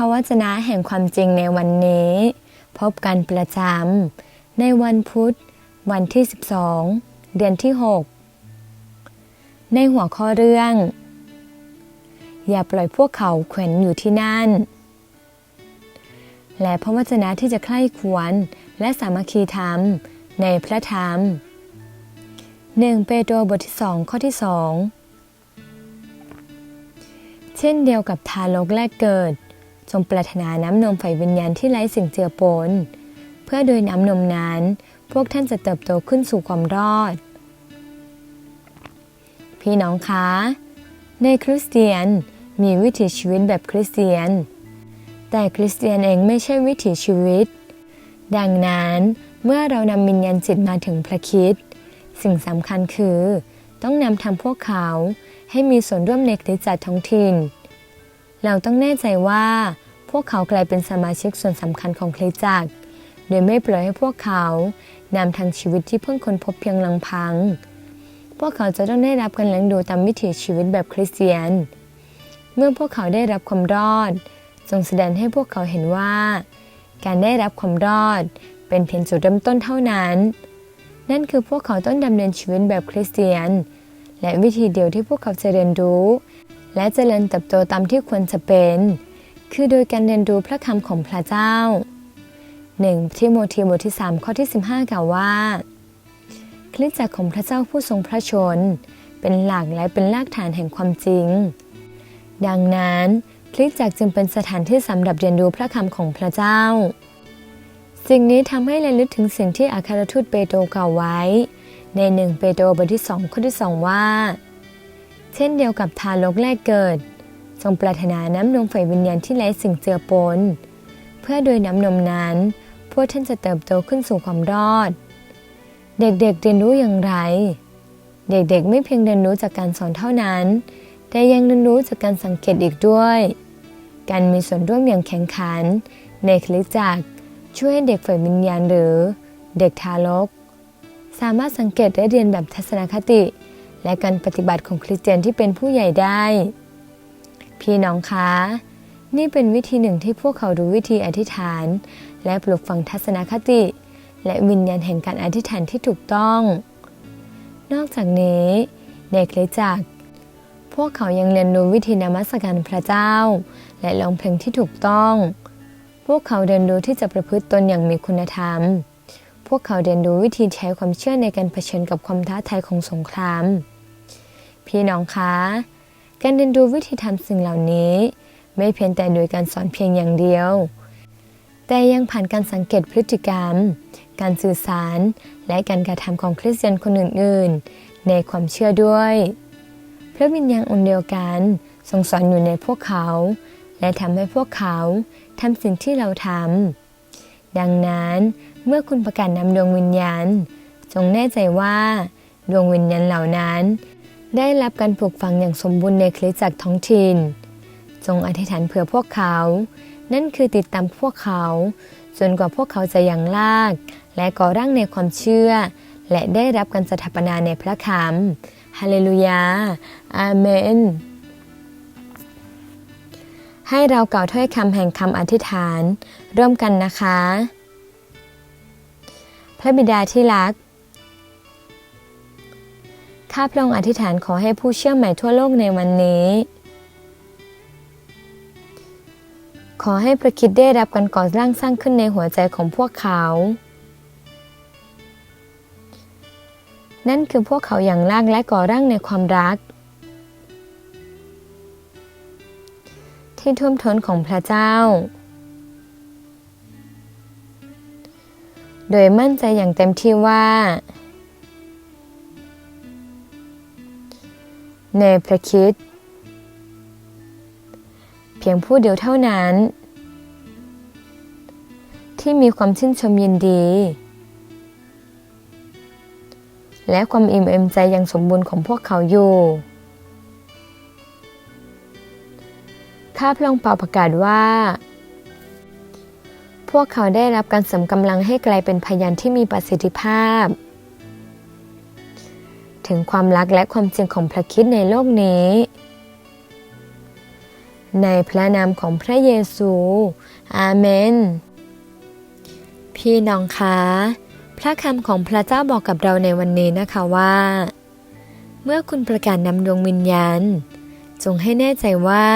ระวจนะแห่งความจริงในวันนี้ พบกันประจำในวันพุธ วันที่ 12 เดือนที่ 6 ในหัวข้อเรื่อง อย่าปล่อยพวกเขาแขวนอยู่ที่นั่น และพระวจนะที่จะใคร่ควรและสามัคคีธรรมในพระธรรม1เปโตรบทที่2ข้อที่2เช่นเดียวกับทารกแรกเกิด จงปรารถนาน้ำนมไฟวิญญาณที่ไร้สิ่งเจือปน เพื่อโดยน้ำนมนั้น พวกท่านจะเติบโตขึ้นสู่ความรอด พี่น้องคะ ในคริสเตียนมีวิถีชีวิตแบบคริสเตียน แต่คริสเตียนเองไม่ใช่วิถีชีวิต ดังนั้นเมื่อเรานำวิญญาณจิตมาถึงพระคิด สิ่งสำคัญคือ ต้องนำทำพวกเขาให้มีส่วนร่วมในคริสตจักรท้องถิ่นเราต้องแน่ใจว่า พวกเขากลายเป็นสมาชิกส่วนสำคัญของคริสตจักร โดยไม่ปล่อยให้พวกเขานำทางชีวิตที่เพิ่งค้นพบเพียงลำพัง พวกเขาจะต้องได้รับการเลี้ยงดูตามวิถีชีวิตแบบคริสเตียน เมื่อพวกเขาได้รับความรอดจงแสดงให้พวกเขาเห็นว่า การได้รับความรอดเป็นเพียงจุดเริ่มต้นเท่านั้น นั่นคือพวกเขาต้องดำเนินชีวิตแบบคริสเตียน และวิธีเดียวที่พวกเขาจะเรียนรู้ และเจริญเติบโตตามที่ควรจะเป็น คือโดยการเรียนรู้พระคำของพระเจ้า 1. ทิโมธีบทที่ 3 ข้อที่ 15 กล่าวว่า คริสตจักรของพระเจ้าผู้ทรงพระชน เป็นหลักและเป็นรากฐานแห่งความจริง ดังนั้นคริสตจักรจึงเป็นสถานที่สำหรับเรียนรู้พระคำของพระเจ้า สิ่งนี้ทำให้ระลึกถึงสิ่งที่อัคารทูตเปโตรกล่าวไว้ ในหนึ่งเปโตรบทที่2ข้อที่2ว่า เช่นเดียวกับทารกแรกเกิด จงปรารถนาน้ำนมไฟวิญญาณที่ไร้สิ่งเจือปน เพื่อโดยน้ำนมนั้น พวกท่านจะเติบโตขึ้นสู่ความรอด เด็กๆเเรียนรู้อย่างไร เด็กๆ ไม่เพียงเรียนรู้จากการสอนเท่านั้น แต่ยังเรียนรู้จากการสังเกตอีกด้วย การมีส่วนร่วมอย่างแข็งขัน ในคลิกจักรช่วยให้เด็กฝ่ายวิญญาณหรือ เด็กทารก สามารถสังเกตและเรียนแบบทัศนคติ และการปฏิบัติของคริสเตียนที่เป็นผู้ใหญ่ได้ พี่น้องคะ นี่เป็นวิธีหนึ่งที่พวกเขารู้วิธีอธิษฐาน และปลูกฝังทัศนคติ และวิญญาณแห่งการอธิษฐานที่ถูกต้อง นอกจากนี้ในคริสตจักร พวกเขายังเรียนรู้วิธีนมัสการพระเจ้า และร้องเพลงที่ถูกต้อง พวกเขาเรียนรู้ที่จะประพฤติตนอย่างมีคุณธรรม พวกเขาเรียนรู้วิธีใช้ความเชื่อในการเผชิญกับความท้าทายของสงคราม พี่น้องคะ การเรียนรู้วิธีทำสิ่งเหล่านี้ ไม่เพียงแต่โดยการสอนเพียงอย่างเดียว แต่ยังผ่านการสังเกตพฤติกรรม การสื่อสาร และการกระทำของคริสเตียนคนอื่น ๆ ในความเชื่อด้วย พระวิญญาณองค์เดียวกันทรงสอนอยู่ในพวกเขา และทำให้พวกเขาทำสิ่งที่เราทำดังนั้นเมื่อคุณประกาศนำดวงวิญญาณ จงแน่ใจว่า ดวงวิญญาณเหล่านั้น ได้รับการปลูกฝังอย่างสมบูรณ์ในคริสตจักรท้องถิ่น จงอธิษฐานเผื่อพวกเขา นั่นคือติดตามพวกเขา จนกว่าพวกเขาจะยังลาก และก่อร่างในความเชื่อ และได้รับการสถาปนาในพระคำฮาเลลูยา อาเมน ให้เรากล่าวถ้อยคำแห่งคำอธิษฐาน ร่วมกันนะคะ พระบิดาที่รัก ข้าพระองค์อธิษฐานขอให้ผู้เชื่อใหม่ทั่วโลกในวันนี้ ขอให้ประคิดได้รับการก่อร่างสร้างขึ้นในหัวใจของพวกเขา นั่นคือพวกเขาอย่างรากและก่อร่างในความรัก ที่ท่วมท้นของพระเจ้า โดยมั่นใจอย่างเต็มที่ว่า ในพระคิด เพียงผู้เดียวเท่านั้น ที่มีความชื่นชมยินดี และความอิ่มเอมใจอย่างสมบูรณ์ของพวกเขาอยู่ข้าพระองค์เป่าประกาศว่า พวกเขาได้รับการสริมกำลังให้กลายเป็นพยานที่มีประสิทธิภาพ ถึงความรักและความจริงของพระคิดในโลกนี้ ในพระนามของพระเยซู อาเมน พี่น้องคะ พระคำของพระเจ้าบอกกับเราในวันนี้นะคะว่า เมื่อคุณประกาศนำดวงวิญญาณ จงให้แน่ใจว่า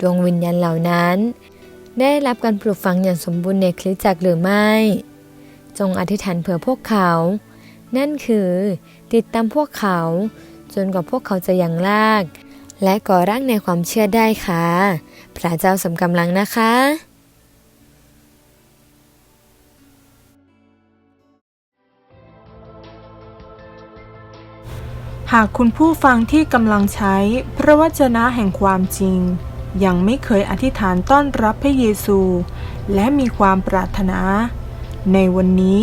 ดวงวิญญาณเหล่านั้น ได้รับการปลูกฝังอย่างสมบูรณ์ในคริสตจักรหรือไม่ จงอธิษฐานเผื่อพวกเขา นั่นคือติดตามพวกเขา จนกว่าพวกเขาจะยังลาก และก่อร่างในความเชื่อได้ค่ะ พระเจ้าสมกำลังนะคะหากคุณผู้ฟังที่กำลังใช้พระวจนะแห่งความจริง ยังไม่เคยอธิษฐานต้อนรับพระเยซู และมีความปรารถนา ในวันนี้